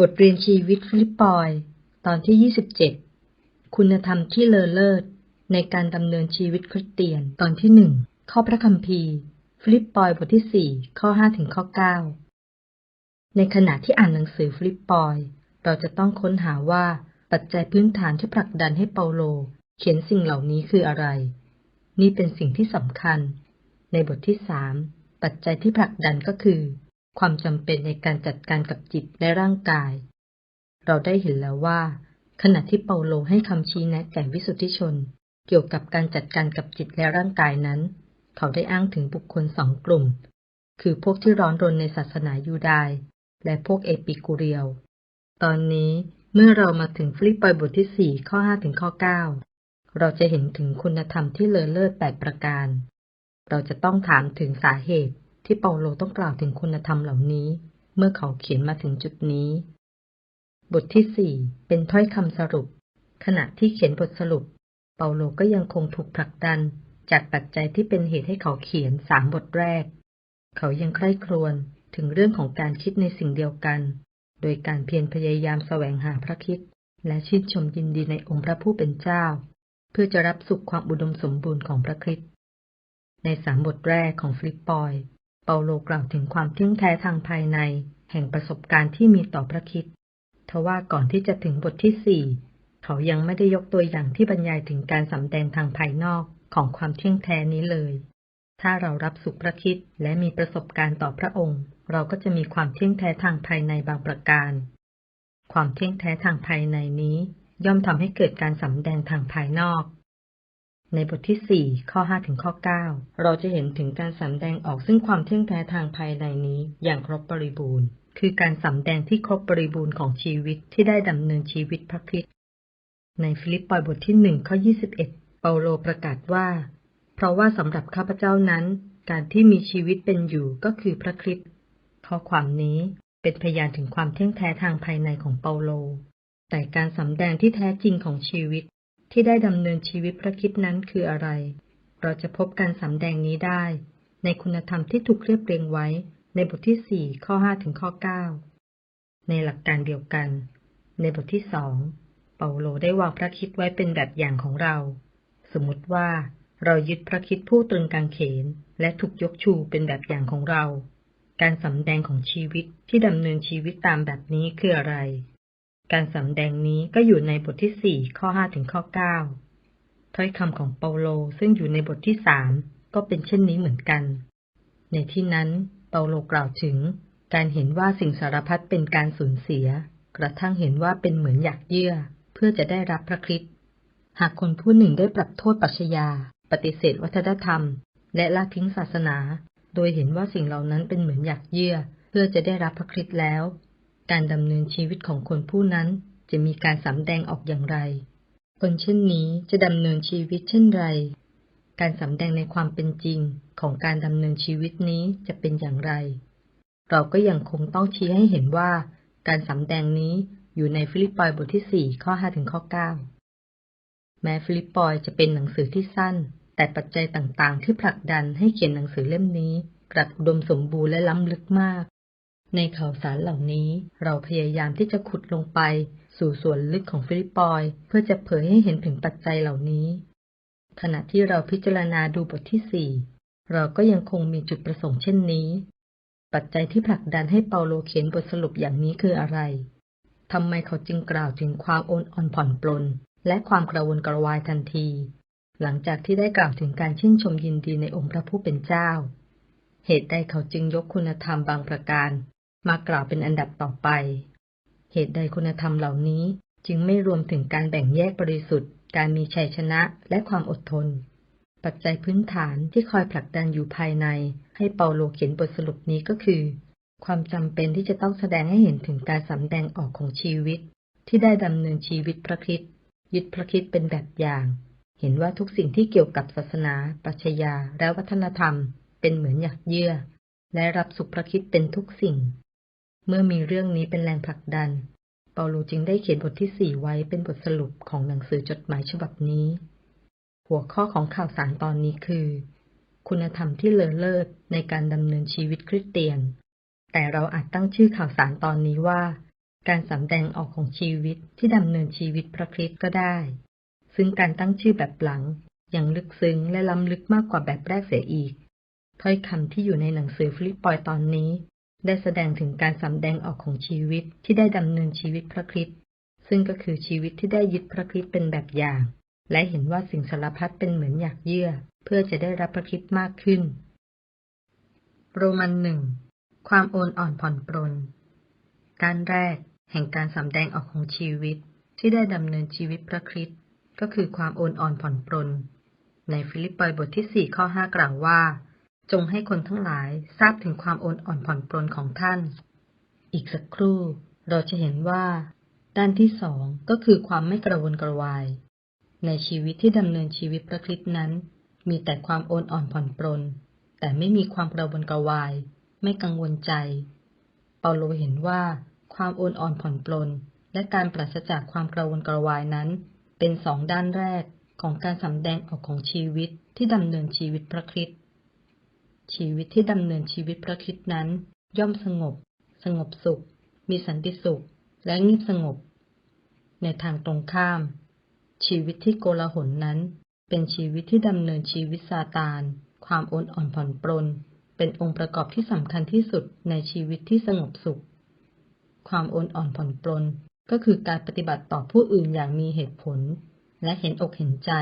บทเรียนชีวิตฟิลิปปอย ตอนที่ 27 คุณธรรมที่เลอเลิศ ในการดำเนินชีวิตคริสเตียน ตอนที่หนึ่ง ข้อพระคัมภีร์ ฟิลิปปอยบทที่ 4 ข้อ5ถึงข้อ 9 ในขณะที่อ่านหนังสือฟิลิปปอย เราจะต้องค้นหาว่าปัจจัยพื้นฐานที่ผลักดันให้เปาโล เขียนสิ่งเหล่านี้คืออะไร นี่เป็นสิ่งที่สำคัญ ในบทที่3ปัจจัยที่ผลักดันก็คือ ความจำเป็นในการจัดการกับจิตและร่างกาย เราได้เห็นแล้วว่า ขณะที่เปาโลให้คำชี้แนะแก่วิสุทธิชน เกี่ยวกับการจัดการกับจิตและร่างกายนั้น เขาได้อ้างถึงบุคคลสองกลุ่ม คือพวกที่ร้อนรนในศาสนายูดายและพวกเอปิกูเรียลตอนนี้เมื่อเรามาถึงฟิลิปปอยบทที่4ข้อ5ถึงข้อ9เราจะเห็นถึงคุณธรรมที่เลอเลิศแปดประการ เราจะต้องถามถึงสาเหตุ ที่เปาโลต้องกล่าวถึงคุณธรรมเหล่านี้ เมื่อเขาเขียนมาถึงจุดนี้ บทที่4เป็นถ้อยคำสรุป ขณะที่เขียนบทสรุป เปาโลก็ยังคงถูกผลักดันจากปัจจัยที่เป็นเหตุให้เขาเขียนสามบทแรก เขายังใคร่ครวญถึงเรื่องของการคิดในสิ่งเดียวกัน โดยการเพียรพยายามแสวงหาพระคิดและชื่นชมยินดีในองค์พระผู้เป็นเจ้า เพื่อจะรับสุขความอุดมสมบูรณ์ของพระคริสต์ในสามบทแรกของฟิลิปปอย เปาโลกล่าวถึงความเที่ยงแท้ทางภายใน แห่งประสบการณ์ที่มีต่อพระคริสต์ทว่าก่อนที่จะถึงบทที่สี่เขายังไม่ได้ยกตัวอย่างที่บรรยายถึงการสำแดงทางภายนอกของความเที่ยงแท้นี้เลย ถ้าเรารับสุขพระคริสต์และมีประสบการณ์ต่อพระองค์ เราก็จะมีความเที่ยงแท้ทางภายในบางประการ ความเที่ยงแท้ทางภายในนี้ ย่อมทำให้เกิดการสำแดงทางภายนอก ในบทที่ 4 ข้อ 5 ถึงข้อ 9 เราจะเห็นถึงการสำแดงออกซึ่งความเที่ยงแท้ทางภายในนี้อย่างครบบริบูรณ์ คือการสำแดงที่ครบบริบูรณ์ของชีวิตที่ได้ดำเนินชีวิตพระคริสต์ในฟิลิปปอยบทที่ 1 ข้อ 21 เปาโลประกาศว่า เพราะว่าสำหรับข้าพเจ้านั้น การที่มีชีวิตเป็นอยู่ก็คือพระคริสต์ข้อความนี้เป็นพยานถึงความเที่ยงแท้ทางภายในของเปาโล แต่การสำแดงที่แท้จริงของชีวิต ที่ได้ดำเนินชีวิตพระคริสต์นั้นคืออะไร เราจะพบการสำแดงนี้ได้ ในคุณธรรมที่ถูกเรียบเรียงไว้ในบทที่ 4 ข้อ 5 ถึงข้อ 9 ในหลักการเดียวกัน ในบทที่สองเปาโลได้วางพระคริสต์ไว้เป็นแบบอย่างของเรา สมมติว่าเรายึดพระคริสต์ผู้ตรึงกางเขน และถูกยกชูเป็นแบบอย่างของเรา การสำแดงของชีวิตที่ดำเนินชีวิตตามแบบนี้คืออะไร การสำแดงนี้ก็อยู่ในบทที่ 4 ข้อ 5 ถึงข้อ 9 ถ้อยคำของเปาโลซึ่งอยู่ในบทที่ 3 ก็เป็นเช่นนี้เหมือนกัน ในที่นั้นเปาโลกล่าวถึง การเห็นว่าสิ่งสารพัดเป็นการสูญเสีย กระทั่งเห็นว่าเป็นเหมือนอยากเยื่อ เพื่อจะได้รับพระคริสต์หากคนผู้หนึ่งได้ปรับโทษปัชญา ปฏิเสธวัฒนธรรม และละทิ้งศาสนา โดยเห็นว่าสิ่งเหล่านั้นเป็นเหมือนอยากเยื่อ เพื่อจะได้รับพระคริสต์แล้ว การดำเนินชีวิตของคนผู้นั้นจะมีการสำแดงออกอย่างไร คนเช่นนี้จะดำเนินชีวิตเช่นไร การสำแดงในความเป็นจริงของการดำเนินชีวิตนี้จะเป็นอย่างไร เราก็ยังคงต้องชี้ให้เห็นว่า การสำแดงนี้อยู่ในฟิลิปปอยบทที่ 4 ข้อ 5 ถึงข้อ 9 แม้ฟิลิปปอยจะเป็นหนังสือที่สั้น แต่ปัจจัยต่างๆ ที่ผลักดันให้เขียนหนังสือเล่มนี้กลับอุดมสมบูรณ์และล้ำลึกมาก ในข่าวสารเหล่านี้เราพยายามที่จะขุดลงไป สู่ส่วนลึกของฟิลิปปอย เพื่อจะเผยให้เห็นถึงปัจจัยเหล่านี้ ขณะที่เราพิจารณาดูบทที่4เราก็ยังคงมีจุดประสงค์เช่นนี้ ปัจจัยที่ผลักดันให้เปาโลเขียนบทสรุปอย่างนี้คืออะไรทำไมเขาจึงกล่าวถึงความโอนอ่อนผ่อนปลน และความกระวนกระวายทันที หลังจากที่ได้กล่าวถึงการชื่นชมยินดีในองค์พระผู้เป็นเจ้า เหตุใดเขาจึงยกคุณธรรมบางประการ มากล่าวเป็นอันดับต่อไป เหตุใดคุณธรรมเหล่านี้จึงไม่รวมถึงการแบ่งแยกบริสุทธิ์ การมีชัยชนะและความอดทน ปัจจัยพื้นฐานที่คอยผลักดันอยู่ภายใน ให้เปาโลเขียนบทสรุปนี้ก็คือ ความจำเป็นที่จะต้องแสดงให้เห็นถึงการสำแดงออกของชีวิต ที่ได้ดำเนินชีวิตพระคริสต์ยึดพระคริสต์เป็นแบบอย่าง เห็นว่าทุกสิ่งที่เกี่ยวกับศาสนา ปรัชญาและวัฒนธรรม เป็นเหมือนหยักเยื่อ และรับสุขพระคริสต์เป็นทุกสิ่ง เมื่อมีเรื่องนี้เป็นแรงผลักดัน เปาโลจึงได้เขียนบทที่สี่ไว้เป็นบทสรุปของหนังสือจดหมายฉบับนี้ หัวข้อของข่าวสารตอนนี้คือ คุณธรรมที่เลอเลิศในการดำเนินชีวิตคริสเตียน แต่เราอาจตั้งชื่อข่าวสารตอนนี้ว่า การสำแดงออกของชีวิตที่ดำเนินชีวิตพระคริสต์ก็ได้ ซึ่งการตั้งชื่อแบบหลังยังลึกซึ้งและล้ำลึกมากกว่าแบบแรกเสียอีก ถ้อยคำที่อยู่ในหนังสือฟิลิปปอยตอนนี้ ได้แสดงถึงการสำแดงออกของชีวิตที่ได้ดำเนินชีวิตพระคริสต์ซึ่งก็คือชีวิตที่ได้ยึดพระคริสต์เป็นแบบอย่าง และเห็นว่าสิ่งสารพัดเป็นเหมือนอยากเยื่อ เพื่อจะได้รับพระคริสต์มากขึ้น โรมันหนึ่งความโอนอ่อนผ่อนปรนการแรกแห่งการสำแดงออกของชีวิตที่ได้ดำเนินชีวิตพระคริสต์ก็คือความโอนอ่อนผ่อนปรนในฟิลิปปอยบทที่สี่ข้อห้ากล่าวว่า จงให้คนทั้งหลายทราบถึงความโอนอ่อนผ่อนปรนของท่าน อีกสักครู่เราจะเห็นว่า ด้านที่สองก็คือความไม่กระวนกระวาย ในชีวิตที่ดำเนินชีวิตพระคริสต์นั้น มีแต่ความโอนอ่อนผ่อนปรนแต่ไม่มีความกระวนกระวาย ไม่กังวลใจ เปาโลเห็นว่า ความโอนอ่อนผ่อนปรนและการปราศจากความกระวนกระวายนั้น เป็นสองด้านแรกของการสำแดงออกของชีวิตที่ดำเนินชีวิตพระคริสต์ ชีวิตที่ดำเนินชีวิตพระคริสต์นั้น ย่อมสงบ สงบสุข มีสันติสุข และเงียบสงบ ในทางตรงข้าม ชีวิตที่โกลาหลนั้น เป็นชีวิตที่ดำเนินชีวิตซาตาน ความโอนอ่อนผ่อนปรน เป็นองค์ประกอบที่สำคัญที่สุดในชีวิตที่สงบสุข ความโอนอ่อนผ่อนปรนก็คือการปฏิบัติต่อผู้อื่นอย่างมีเหตุผล และเห็นอกเห็นใจ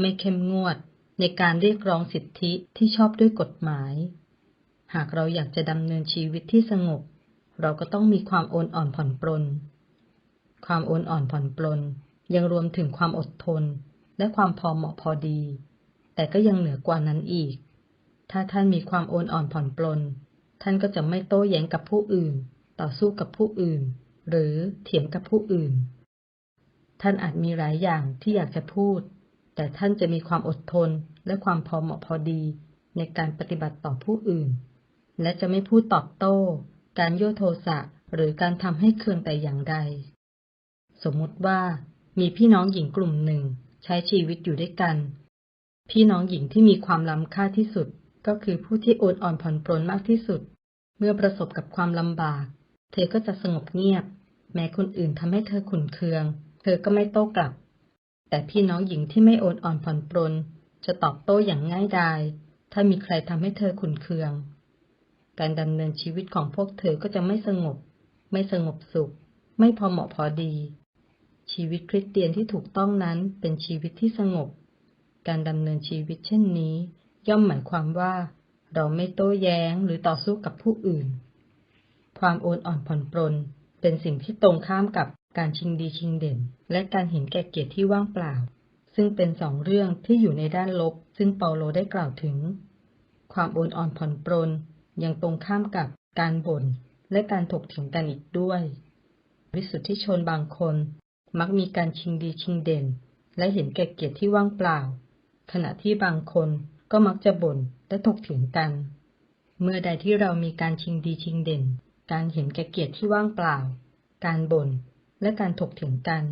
ไม่เข้มงวด ในการเรียกร้องสิทธิที่ชอบด้วยกฎหมาย หากเราอยากจะดำเนินชีวิตที่สงบ เราก็ต้องมีความโอนอ่อนผ่อนปรนความโอนอ่อนผ่อนปรนยังรวมถึงความอดทน และความพอเหมาะพอดี แต่ก็ยังเหนือกว่านั้นอีก ถ้าท่านมีความโอนอ่อนผ่อนปรนท่านก็จะไม่โต้แย้งกับผู้อื่น ต่อสู้กับผู้อื่น หรือเถียงกับผู้อื่น ท่านอาจมีหลายอย่างที่อยากจะพูดแต่ท่านจะมีความอดทน และความพอเหมาะพอดีในการปฏิบัติต่อผู้อื่น และจะไม่พูดตอบโต้ การโยโทสะหรือการทำให้เคืองแต่อย่างใด สมมุติว่า มีพี่น้องหญิงกลุ่มหนึ่งใช้ชีวิตอยู่ด้วยกัน พี่น้องหญิงที่มีความล้ำค่าที่สุดก็คือผู้ที่โอนอ่อนผ่อนปรนมากที่สุด เมื่อประสบกับความลำบาก เธอก็จะสงบเงียบ แม้คนอื่นทำให้เธอขุนเคือง เธอก็ไม่โต้กลับ แต่พี่น้องหญิงที่ไม่โอนอ่อนผ่อนปรน จะตอบโต้อย่างง่ายดาย ถ้ามีใครทำให้เธอขุนเคือง การดำเนินชีวิตของพวกเธอก็จะไม่สงบ ไม่สงบสุข ไม่พอเหมาะพอดี ชีวิตคริสเตียนที่ถูกต้องนั้นเป็นชีวิตที่สงบ การดำเนินชีวิตเช่นนี้ ย่อมหมายความว่า เราไม่โต้แย้งหรือต่อสู้กับผู้อื่น ความโอนอ่อนผ่อนปรนเป็นสิ่งที่ตรงข้ามกับการชิงดีชิงเด่น และการเห็นแก่เกียรติที่ว่างเปล่า ซึ่งเป็นสองเรื่องที่อยู่ในด้านลบ ซึ่งเปาโลได้กล่าวถึง ความโอนอ่อนผ่อนปรนยังตรงข้ามกับการบ่นและการถกเถียงกันอีกด้วย วิสุทธิชนบางคน มักมีการชิงดีชิงเด่น และเห็นแก่เกียรติที่ว่างเปล่า ขณะที่บางคนก็มักจะบ่นและถกเถียงกัน เมื่อใดที่เรามีการชิงดีชิงเด่น การเห็นแก่เกียรติที่ว่างเปล่า การบ่นและการถกเถียงกัน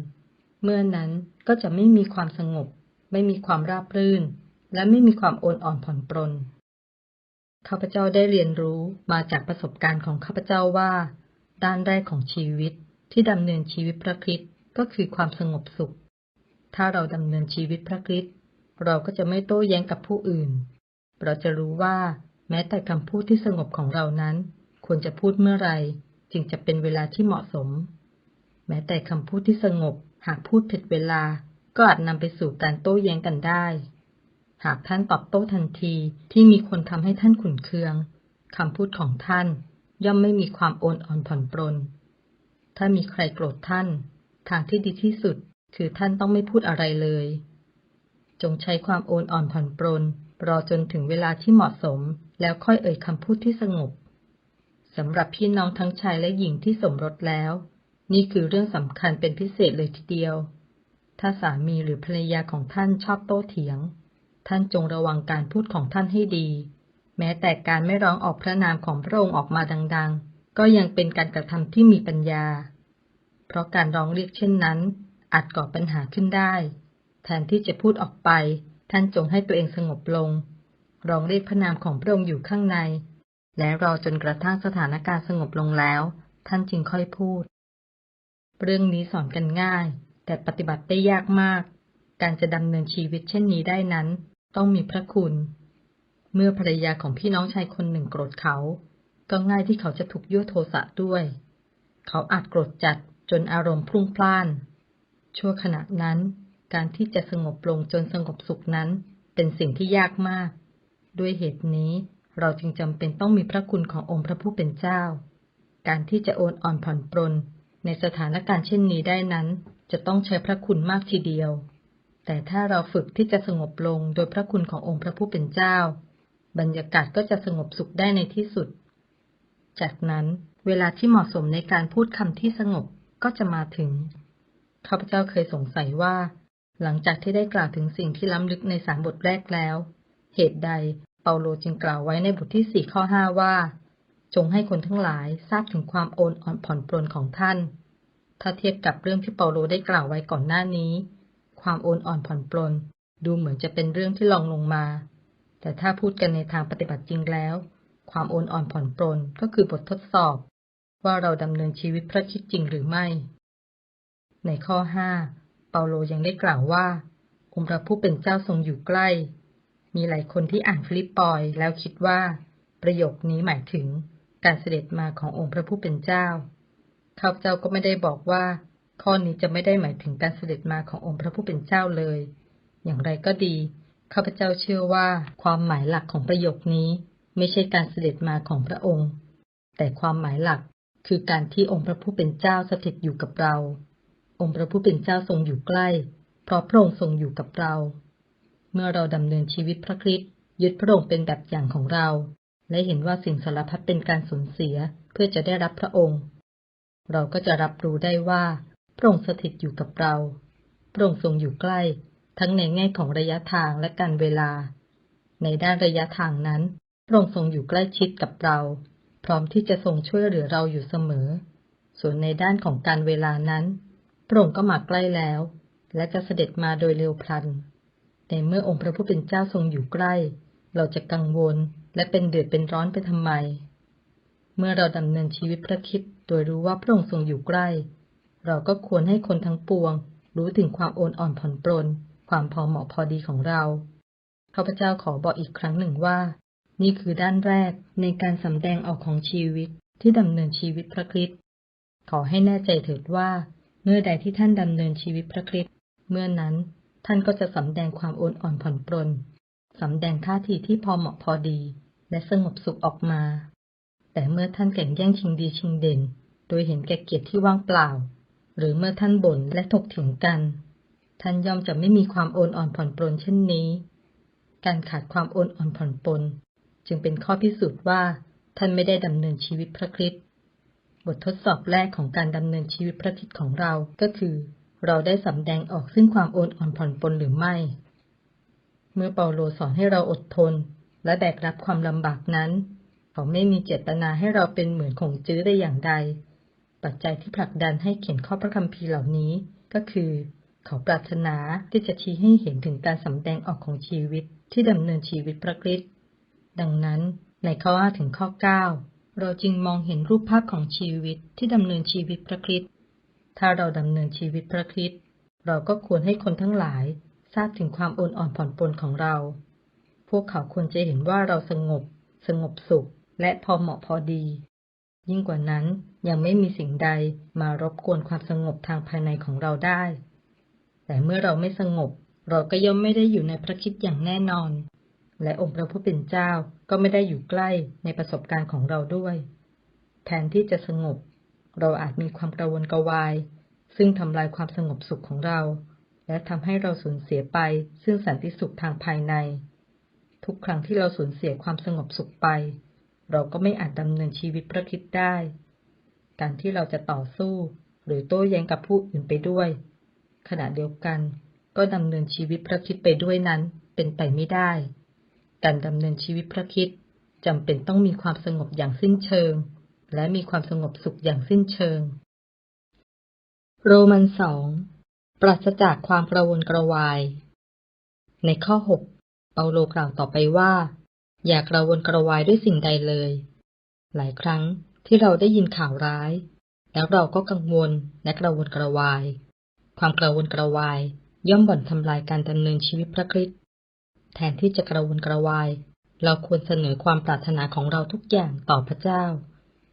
เมื่อนั้นก็จะไม่มีความสงบ ไม่มีความราบรื่น และไม่มีความโอนอ่อนผ่อนปรนข้าพเจ้าได้เรียนรู้มาจากประสบการณ์ของข้าพเจ้าว่า ด้านแรกของชีวิตที่ดำเนินชีวิตพระคริสต์ก็คือความสงบสุข ถ้าเราดำเนินชีวิตพระคริสต์เราก็จะไม่โต้แย้งกับผู้อื่น เราจะรู้ว่าแม้แต่คำพูดที่สงบของเรานั้น ควรจะพูดเมื่อไรจึงจะเป็นเวลาที่เหมาะสม แม้แต่คำพูดที่สงบ หากพูดผิดเวลาก็อาจนำไปสู่การโต้แย้งกันได้ หากท่านตอบโต้ทันทีที่มีคนทำให้ท่านขุนเคืองคำพูดของท่านย่อมไม่มีความโอนอ่อนผ่อนปรน ถ้ามีใครโกรธท่าน ทางที่ดีที่สุดคือท่านต้องไม่พูดอะไรเลย จงใช้ความโอนอ่อนผ่อนปรน รอจนถึงเวลาที่เหมาะสม แล้วค่อยเอ่ยคำพูดที่สงบสำหรับพี่น้องทั้งชายและหญิงที่สมรสแล้ว นี่คือเรื่องสำคัญเป็นพิเศษเลยทีเดียว ถ้าสามีหรือภรรยาของท่านชอบโต้เถียง ท่านจงระวังการพูดของท่านให้ดี แม้แต่การไม่ร้องออกพระนามของพระองค์ออกมาดัง ๆ ก็ยังเป็นการกระทำที่มีปัญญา เพราะการร้องเรียกเช่นนั้นอาจก่อปัญหาขึ้นได้ แทนที่จะพูดออกไป ท่านจงให้ตัวเองสงบลง ร้องเรียกพระนามของพระองค์อยู่ข้างใน และรอจนกระทั่งสถานการณ์สงบลงแล้ว ท่านจึงค่อยพูด เรื่องนี้สอนกันง่าย แต่ปฏิบัติได้ยากมาก การจะดำเนินชีวิตเช่นนี้ได้นั้น ต้องมีพระคุณ เมื่อภรรยาของพี่น้องชายคนหนึ่งโกรธเขา ก็ง่ายที่เขาจะถูกยั่วโทสะด้วย เขาอาจโกรธจัดจนอารมณ์พุ่งพล่าน ชั่วขณะนั้น การที่จะสงบลงจนสงบสุขนั้นเป็นสิ่งที่ยากมาก ด้วยเหตุนี้เราจึงจำเป็นต้องมีพระคุณขององค์พระผู้เป็นเจ้า การที่จะโอนอ่อนผ่อนปรน ในสถานการณ์เช่นนี้ได้นั้น จะต้องใช้พระคุณมากทีเดียว แต่ถ้าเราฝึกที่จะสงบลงโดยพระคุณขององค์พระผู้เป็นเจ้า บรรยากาศก็จะสงบสุขได้ในที่สุด จากนั้นเวลาที่เหมาะสมในการพูดคำที่สงบก็จะมาถึง ข้าพเจ้าเคยสงสัยว่า หลังจากที่ได้กล่าวถึงสิ่งที่ล้ำลึกในสามบทแรกแล้ว เหตุใดเปาโลจึงกล่าวไว้ในบทที่สี่ข้อห้าว่า จงให้คนทั้งหลายทราบถึงความโอนอ่อนผ่อนปรนของท่าน ถ้าเทียบกับเรื่องที่เปาโลได้กล่าวไว้ก่อนหน้านี้ ความโอนอ่อนผ่อนปรนดูเหมือนจะเป็นเรื่องที่ลองลงมา แต่ถ้าพูดกันในทางปฏิบัติจริงแล้ว ความโอนอ่อนผ่อนปรนก็คือบททดสอบ ว่าเราดำเนินชีวิตพระคิดจริงหรือไม่ ในข้อห้าเปาโลยังได้กล่าวว่า องค์พระผู้เป็นเจ้าทรงอยู่ใกล้ มีหลายคนที่อ่านฟิลิปปอยแล้วคิดว่า ประโยคนี้หมายถึงการเสด็จมาขององค์พระผู้เป็นเจ้า ข้าพเจ้าก็ไม่ได้บอกว่า ข้อนี้จะไม่ได้หมายถึงการเสด็จมาขององค์พระผู้เป็นเจ้าเลย อย่างไรก็ดี ข้าพเจ้าเชื่อว่าความหมายหลักของประโยคนี้ ไม่ใช่การเสด็จมาของพระองค์ แต่ความหมายหลักคือการที่องค์พระผู้เป็นเจ้าสถิตอยู่กับเรา องค์พระผู้เป็นเจ้าทรงอยู่ใกล้ เพราะพระองค์ทรงอยู่กับเรา เมื่อเราดำเนินชีวิตพระคริสต์ยึดพระองค์เป็นแบบอย่างของเรา และเห็นว่าสิ่งสารพัดเป็นการสูญเสียเพื่อจะได้รับพระองค์ เราก็จะรับรู้ได้ว่าพระองค์สถิตอยู่กับเราพระองค์ทรงอยู่ใกล้ ทั้งในแง่ของระยะทางและการเวลา ในด้านระยะทางนั้นพระองค์ทรงอยู่ใกล้ชิดกับเรา พร้อมที่จะทรงช่วยเหลือเราอยู่เสมอ ส่วนในด้านของการเวลานั้นพระองค์ก็มาใกล้แล้ว และจะเสด็จมาโดยเร็วพลัน ในเมื่อองค์พระผู้เป็นเจ้าทรงอยู่ใกล้ เราจะกังวลและเป็นเดือดเป็นร้อนไปทำไม เมื่อเราดำเนินชีวิตพระคิด โดยรู้ว่าพระองค์ทรงอยู่ใกล้ เราก็ควรให้คนทั้งปวง รู้ถึงความโอนอ่อนผ่อนปรนความพอเหมาะพอดีของเราข้าพเจ้าขอบอกอีกครั้งหนึ่งว่า นี่คือด้านแรกในการสำแดงออกของชีวิตที่ดำเนินชีวิตพระคริสต์ขอให้แน่ใจเถิดว่า เมื่อใดที่ท่านดำเนินชีวิตพระคริสต์เมื่อนั้นท่านก็จะสำแดงความโอนอ่อนผ่อนปรนสำแดงท่าทีที่พอเหมาะพอดี และสงบสุขออกมา แต่เมื่อท่านแข่งแย่งชิงดีชิงเด่น โดยเห็นแก่เกียรติที่ว่างเปล่า หรือเมื่อท่านบ่นและถกเถียงกัน ท่านย่อมจะไม่มีความโอนอ่อนผ่อนปรนเช่นนี้ การขาดความโอนอ่อนผ่อนปรนจึงเป็นข้อพิสูจน์ว่าท่านไม่ได้ดำเนินชีวิตพระคริสต์บททดสอบแรกของการดำเนินชีวิตพระคริสต์ของเราก็คือ เราได้สำแดงออกซึ่งความโอนอ่อนผ่อนปรนหรือไม่ เมื่อเปาโลสอนให้เราอดทน และแบกรับความลำบากนั้น เขาไม่มีเจตนาให้เราเป็นเหมือนของจื้อได้อย่างใด ปัจจัยที่ผลักดันให้เขียนข้อพระคัมภีร์เหล่านี้ ก็คือ เขาปรารถนาที่จะชี้ให้เห็นถึงการสำแดงออกของชีวิตที่ดำเนินชีวิตพระคริสต์ดังนั้นในข้อ5ถึงข้อ 9 เราจึงมองเห็นรูปภาพของชีวิตที่ดำเนินชีวิตพระคริสต์ถ้าเราดำเนินชีวิตพระคริสต์เราก็ควรให้คนทั้งหลาย ทราบถึงความโอนอ่อนผ่อนปรนของเรา พวกเขาควรจะเห็นว่าเราสงบ สงบสุข และพอเหมาะพอดี ยิ่งกว่านั้นยังไม่มีสิ่งใดมารบกวนความสงบทางภายในของเราได้ แต่เมื่อเราไม่สงบ เราก็ย่อมไม่ได้อยู่ในพระคิดอย่างแน่นอน และองค์พระผู้เป็นเจ้าก็ไม่ได้อยู่ใกล้ในประสบการณ์ของเราด้วย แทนที่จะสงบ เราอาจมีความกระวนกระวาย ซึ่งทำลายความสงบสุขของเรา และทำให้เราสูญเสียไปซึ่งสันติสุขทางภายใน ทุกครั้งที่เราสูญเสียความสงบสุขไป เราก็ไม่อาจดำเนินชีวิตพระคริสต์ได้ การที่เราจะต่อสู้ หรือโต้แย้งกับผู้อื่นไปด้วย ขณะเดียวกันก็ดำเนินชีวิตพระคริสต์ไปด้วยนั้นเป็นไปไม่ได้ การดำเนินชีวิตพระคริสต์จำเป็นต้องมีความสงบอย่างสิ้นเชิง และมีความสงบสุขอย่างสิ้นเชิง โรมันสองปราศจากความกระวนกระวาย ในข้อ 6 เปาโลกล่าวต่อไปว่า อย่ากระวนกระวายด้วยสิ่งใดเลย หลายครั้งที่เราได้ยินข่าวร้าย แล้วเราก็กังวลและกระวนกระวาย ความกระวนกระวายย่อมบ่อนทำลายการดำเนินชีวิตพระคริสต์แทนที่จะกระวนกระวาย เราควรเสนอความปรารถนาของเราทุกอย่างต่อพระเจ้า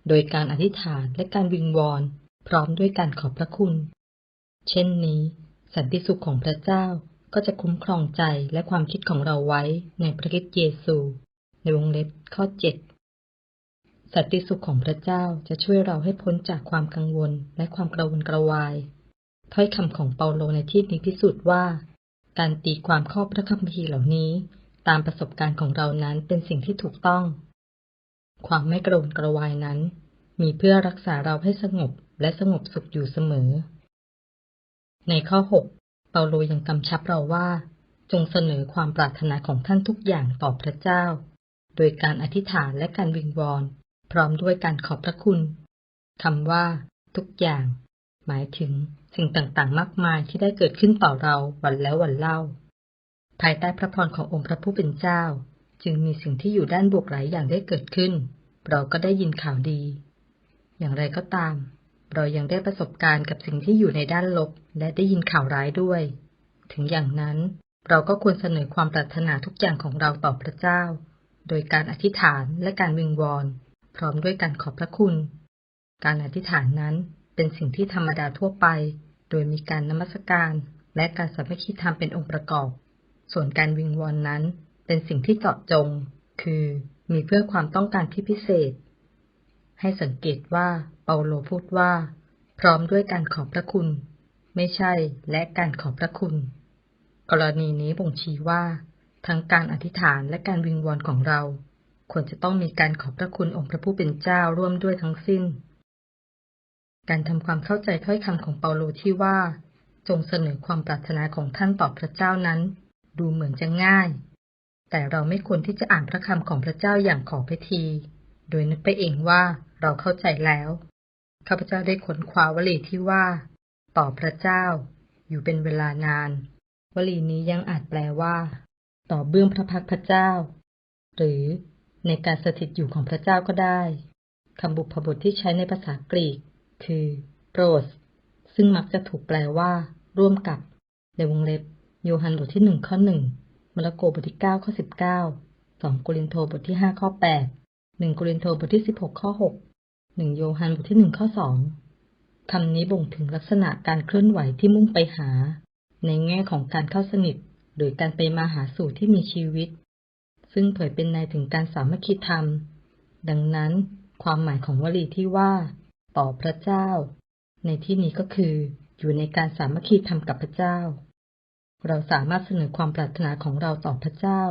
โดยการอธิษฐานและการวิงวอนพร้อมด้วยการขอบพระคุณ เช่นนี้ สันติสุขของพระเจ้าก็จะคุ้มครองใจและความคิดของเราไว้ในพระคริสต์เยซู ในวงเล็บข้อเจ็ดสันติสุขของพระเจ้าจะช่วยเราให้พ้นจากความกังวลและความกระวนกระวาย ถ้อยคำของเปาโลในที่นี้พิสูจน์ว่า การตีความข้อพระคัมภีร์เหล่านี้ ตามประสบการณ์ของเรานั้นเป็นสิ่งที่ถูกต้อง ความไม่กระวนกระวายนั้น มีเพื่อรักษาเราให้สงบและสงบสุขอยู่เสมอ ในข้อ 6 เปาโลยังกำชับเราว่า จงเสนอความปรารถนาของท่านทุกอย่างต่อพระเจ้า โดยการอธิษฐานและการวิงวอน พร้อมด้วยการขอบพระคุณคำว่า ทุกอย่าง หมายถึงสิ่งต่างๆ มากมายที่ได้เกิดขึ้นต่อเราวันแล้ววันเล่า ภายใต้พระพรขององค์พระผู้เป็นเจ้า จึงมีสิ่งที่อยู่ด้านบวกหลายอย่างได้เกิดขึ้น เราก็ได้ยินข่าวดี อย่างไรก็ตาม เรายังได้ประสบการณ์กับสิ่งที่อยู่ในด้านลบและได้ยินข่าวร้ายด้วย ถึงอย่างนั้น เราก็ควรเสนอความปรารถนาทุกอย่างของเราต่อพระเจ้า โดยการอธิษฐานและการวิงวอน พร้อมด้วยการขอบพระคุณ การอธิษฐานนั้นเป็นสิ่งที่ธรรมดาทั่วไป โดยมีการนมัสการ และการสามัคคีธรรมเป็นองค์ประกอบ ส่วนการวิงวอนนั้น เป็นสิ่งที่เจาะจง คือมีเพื่อความต้องการที่พิเศษ ให้สังเกตว่าเปาโลพูดว่า พร้อมด้วยการขอบพระคุณ ไม่ใช่และการขอบพระคุณ กรณีนี้บ่งชี้ว่า ทั้งการอธิษฐานและการวิงวอนของเรา ควรจะต้องมีการขอบพระคุณองค์พระผู้เป็นเจ้าร่วมด้วยทั้งสิ้น การทำความเข้าใจถ้อยคำของเปาโลที่ว่า จงเสนอความปรารถนาของท่านต่อพระเจ้านั้น ดูเหมือนจะง่าย แต่เราไม่ควรที่จะอ่านพระคำของพระเจ้าอย่างขอไปที โดยนึกไปเองว่าเราเข้าใจแล้วข้าพเจ้าได้ค้นคว้าวลีที่ว่า ต่อพระเจ้า อยู่เป็นเวลานาน วลีนี้ยังอาจแปลว่า ต่อเบื้องพระพักพระเจ้า หรือในการสถิตอยู่ของพระเจ้าก็ได้คำบุพบทที่ใช้ในภาษากรีก คือ pros ซึ่งมักจะถูกแปลว่า ร่วมกับ ในวงเล็บ โยฮันบทที่หนึ่งข้อหนึ่งมาระโกบทที่เก้าข้อสิบเก้าสองโกรินโทบทที่ห้าข้อแปดหนึ่งโกรินโทบทที่สิบหกข้อหกหนึ่งโยฮันบทที่หนึ่งข้อสองคำนี้บ่งถึงลักษณะการเคลื่อนไหวที่มุ่งไปหา ในแง่ของการเข้าสนิท หรือการไปมาหาสู่ที่มีชีวิต ซึ่งเผยเป็นในถึงการสามัคคีธรรม ดังนั้นความหมายของวลีที่ว่า ต่อพระเจ้า ในที่นี้ก็คือ อยู่ในการสามัคคีธรรมกับพระเจ้า เราสามารถเสนอความปรารถนาของเราต่อพระเจ้า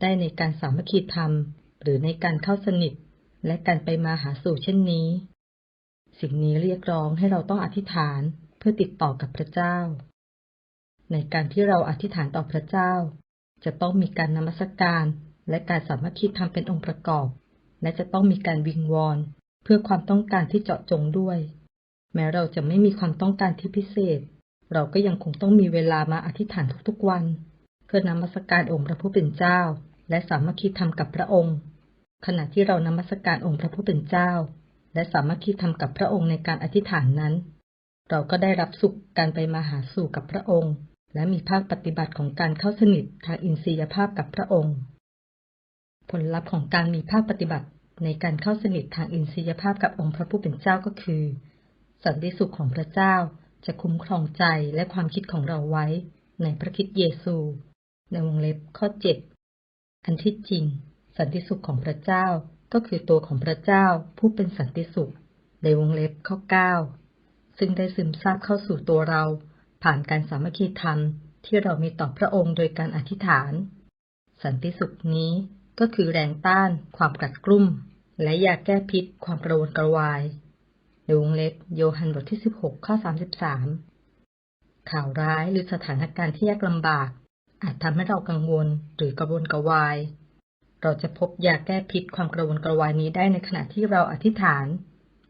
ได้ในการสามัคคีธรรม หรือในการเข้าสนิท และการไปมาหาสู่เช่นนี้ สิ่งนี้เรียกร้องให้เราต้องอธิษฐานเพื่อติดต่อกับพระเจ้า ในการที่เราอธิษฐานต่อพระเจ้า จะต้องมีการนมัสการ และการสามัคคีธรรมเป็นองค์ประกอบ และจะต้องมีการวิงวอน เพื่อความต้องการที่เจาะจงด้วย แม้เราจะไม่มีความต้องการที่พิเศษ เราก็ยังคงต้องมีเวลามาอธิษฐานทุกๆวัน เพื่อนมัสการองค์พระผู้เป็นเจ้า และสามัคคีธรรมกับพระองค์ ขณะที่เรานมัสการองค์พระผู้เป็นเจ้า และสามัคคีธรรมกับพระองค์ในการอธิษฐานนั้น เราก็ได้รับสุขการไปมาหาสู่กับพระองค์ และมีภาคปฏิบัติของการเข้าสนิททางอินทรียภาพกับพระองค์ ผลลัพธ์ของการมีภาคปฏิบัติในการเข้าสนิททางอินทรียภาพกับองค์พระผู้เป็นเจ้าก็คือ สันติสุขของพระเจ้าจะคุ้มครองใจและความคิดของเราไว้ในพระคิดเยซู ในวงเล็บข้อ 7 อันที่จริง สันติสุขของพระเจ้าก็คือตัวของพระเจ้าผู้เป็นสันติสุข ในวงเล็บข้อ 9 ซึ่งได้ซึมซาบเข้าสู่ตัวเรา ผ่านการสามัคคีธรรมที่เรามีต่อพระองค์โดยการอธิษฐาน สันติสุขนี้ก็คือแรงต้านความกัดกรุ่ม และยาแก้พิษความกระวนกระวายในวงเล็บโยฮันบทที่ 16 ข้อ 33 ข่าวร้ายหรือสถานการณ์ที่ยากลำบาก อาจทำให้เรากังวลหรือกระวนกระวาย เราจะพบยาแก้พิษความกระวนกระวายนี้ได้ในขณะที่เราอธิษฐาน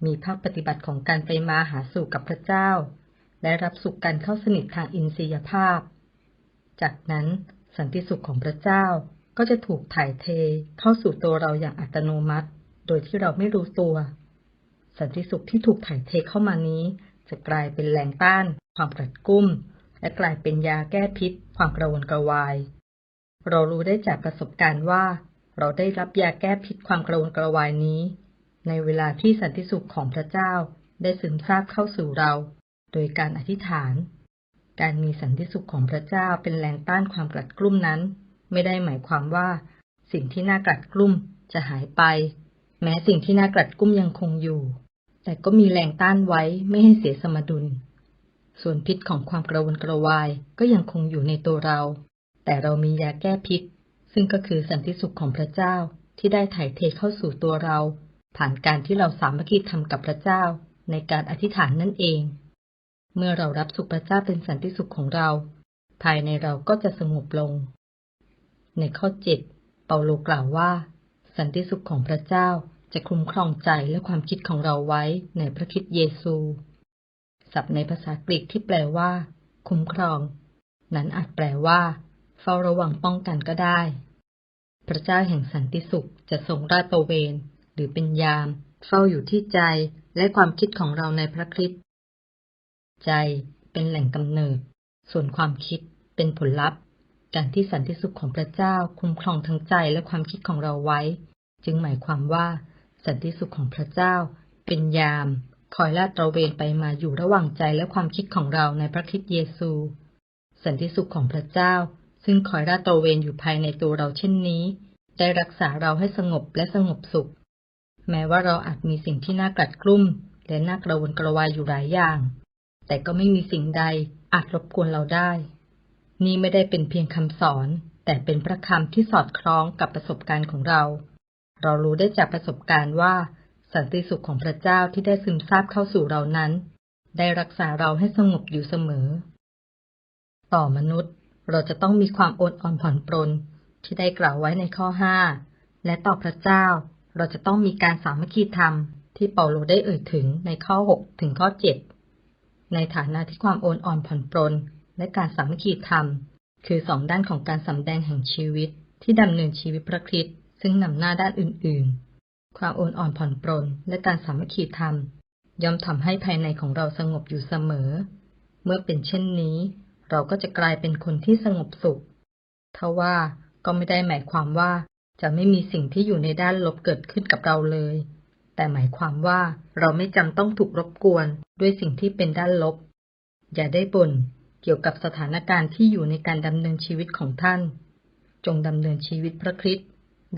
มีภาคปฏิบัติของการไปมาหาสู่กับพระเจ้า และรับสุขการเข้าสนิททางอินทรียภาพ จากนั้นสันติสุขของพระเจ้าก็จะถูกถ่ายเทเข้าสู่ตัวเราอย่างอัตโนมัติ โดยที่เราไม่รู้ตัว สันติสุขที่ถูกถ่ายเทเข้ามานี้ จะกลายเป็นแรงต้าน ความกระกุ้ม และกลายเป็นยาแก้พิษ ความกระวนกระวาย เรารู้ได้จากประสบการณ์ว่า เราได้รับยาแก้พิษความกระวนกระวายนี้ ในเวลาที่สันติสุขของพระเจ้าได้ซึมซาบเข้าสู่เรา โดยการอธิษฐาน การมีสันติสุขของพระเจ้าเป็นแรงต้านความกลัดกลุ้มนั้น ไม่ได้หมายความว่า สิ่งที่น่ากลัดกลุ้มจะหายไป แม้สิ่งที่น่ากลัดกลุ้มยังคงอยู่ แต่ก็มีแรงต้านไว้ไม่ให้เสียสมดุล ส่วนพิษของความกระวนกระวายก็ยังคงอยู่ในตัวเรา แต่เรามียาแก้พิษ ซึ่งก็คือสันติสุขของพระเจ้าที่ได้ถ่ายเทเข้าสู่ตัวเรา ผ่านการที่เราสามัคคีทำกับพระเจ้า ในการอธิษฐานนั่นเอง เมื่อเรารับสุขพระเจ้าเป็นสันติสุขของเรา ภายในเราก็จะสงบลง ในข้อ7เปาโลกล่าวว่า สันติสุขของพระเจ้าจะคุ้มครองใจและความคิดของเราไว้ในพระคริสต์เยซู ศัพท์ในภาษากรีกที่แปลว่า คุ้มครอง นั้นอาจแปลว่า เฝ้าระวังป้องกันก็ได้ พระเจ้าแห่งสันติสุขจะทรงราตระเวน หรือเป็นยาม เฝ้าอยู่ที่ใจและความคิดของเราในพระคริสต์ ใจเป็นแหล่งกำเนิด ส่วนความคิดเป็นผลลัพธ์ การที่สันติสุขของพระเจ้าคุ้มครองทั้งใจและความคิดของเราไว้ จึงหมายความว่า สันติสุขของพระเจ้า เป็นยาม คอยลาดตระเวนไปมาอยู่ระหว่างใจและความคิดของเราในพระคริสต์เยซู สันติสุขของพระเจ้า ซึ่งคอยลาดตระเวนอยู่ภายในตัวเราเช่นนี้ ได้รักษาเราให้สงบและสงบสุข แม้ว่าเราอาจมีสิ่งที่น่ากลัดกลุ้มและน่ากระวนกระวายอยู่หลายอย่าง แต่ก็ไม่มีสิ่งใดอาจรบกวนเราได้ นี่ไม่ได้เป็นเพียงคำสอน แต่เป็นพระคำที่สอดคล้องกับประสบการณ์ของเรา เรารู้ได้จากประสบการณ์ว่า สันติสุขของพระเจ้าที่ได้ซึมซาบเข้าสู่เรานั้น ได้รักษาเราให้สงบอยู่เสมอ ต่อมนุษย์ เราจะต้องมีความอดอ่อนผ่อนปรนที่ได้กล่าวไว้ในข้อ5และต่อพระเจ้า เราจะต้องมีการสามัคคีธรรมที่เปาโลได้เอ่ยถึงในข้อ 6 ถึงข้อ 7 ในฐานะที่ความโอนอ่อนผ่อนปรนและการสามัคคีธรรม คือสองด้านของการสำแดงแห่งชีวิต ที่ดำเนินชีวิตพระคริสต์ซึ่งนำหน้าด้านอื่น ๆ ความโอนอ่อนผ่อนปรนและการสามัคคีธรรม ย่อมทำให้ภายในของเราสงบอยู่เสมอ เมื่อเป็นเช่นนี้ เราก็จะกลายเป็นคนที่สงบสุขทว่าก็ไม่ได้หมายความว่าจะไม่มีสิ่งที่อยู่ในด้านลบเกิดขึ้นกับเราเลย แต่หมายความว่าเราไม่จำต้องถูกรบกวน ด้วยสิ่งที่เป็นด้านลบ อย่าได้บ่นเกี่ยวกับสถานการณ์ที่อยู่ในการดำเนินชีวิตของท่าน จงดำเนินชีวิตพระคริสต์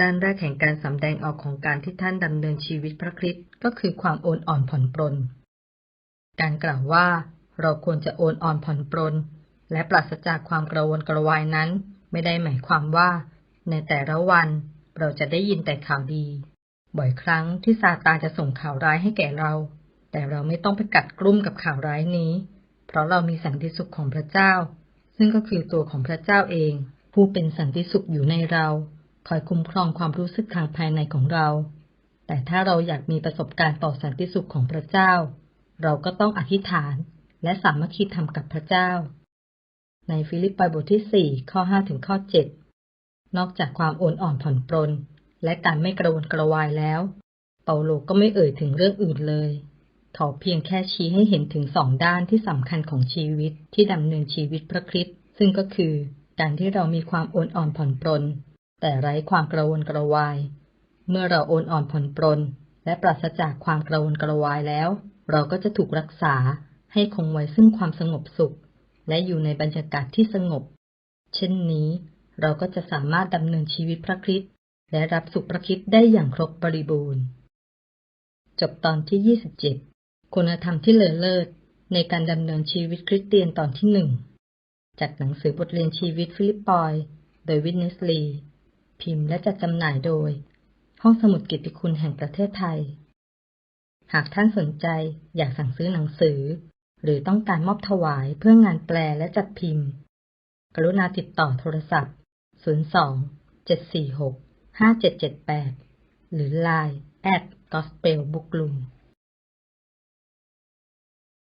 ด้านแรกแห่งการสำแดงออกของการที่ท่านดำเนินชีวิตพระคริสต์ก็คือความโอนอ่อนผ่อนปรน การกล่าวว่าเราควรจะโอนอ่อนผ่อนปรน และปราศจากความกระวนกระวายนั้น ไม่ได้หมายความว่า ในแต่ละวันเราจะได้ยินแต่ข่าวดี บ่อยครั้งที่ซาตานจะส่งข่าวร้ายให้แก่เรา แต่เราไม่ต้องไปกัดกลุ้มกับข่าวร้ายนี้ เพราะเรามีสันติสุขของพระเจ้า ซึ่งก็คือตัวของพระเจ้าเอง ผู้เป็นสันติสุขอยู่ในเรา คอยคุ้มครองความรู้สึกทางภายในของเรา แต่ถ้าเราอยากมีประสบการณ์ต่อสันติสุขของพระเจ้า เราก็ต้องอธิษฐาน และสามัคคีธรรมกับพระเจ้า ในฟิลิปปีบทที่ 4 ข้อ 5 ถึงข้อ 7 นอกจากความโอนอ่อนผ่อนปรนและการไม่กระวนกระวายแล้ว เปาโลก็ไม่เอ่ยถึงเรื่องอื่นเลย เขาเพียงแค่ชี้ให้เห็นถึงสองด้านที่สำคัญของชีวิตที่ดำเนินชีวิตพระคริสต์ซึ่งก็คือการที่เรามีความโอนอ่อนผ่อนปรนแต่ไร้ความกระวนกระวาย เมื่อเราโอนอ่อนผ่อนปรนและปราศจากความกระวนกระวายแล้ว เราก็จะถูกรักษาให้คงไว้ซึ่งความสงบสุข และอยู่ในบรรยากาศที่สงบ เช่นนี้ เราก็จะสามารถดำเนินชีวิตพระคริสต์และรับสุขพระคริสต์ได้อย่างครบบริบูรณ์ จบตอนที่ 27 คุณธรรมที่เลอเลิศในการดำเนินชีวิตคริสเตียนตอนที่หนึ่งจากหนังสือบทเรียนชีวิตฟิลิปปอย โดยวินเนสลี พิมพ์และจัดจำหน่ายโดย ห้องสมุดกิตติคุณแห่งประเทศไทย หากท่านสนใจอยากสั่งซื้อหนังสือ หรือต้องการมอบถวายเพื่องานแปลและจัดพิมพ์ กรุณาติดต่อโทรศัพท์ 02 746 5778 หรือ Line at gospel book room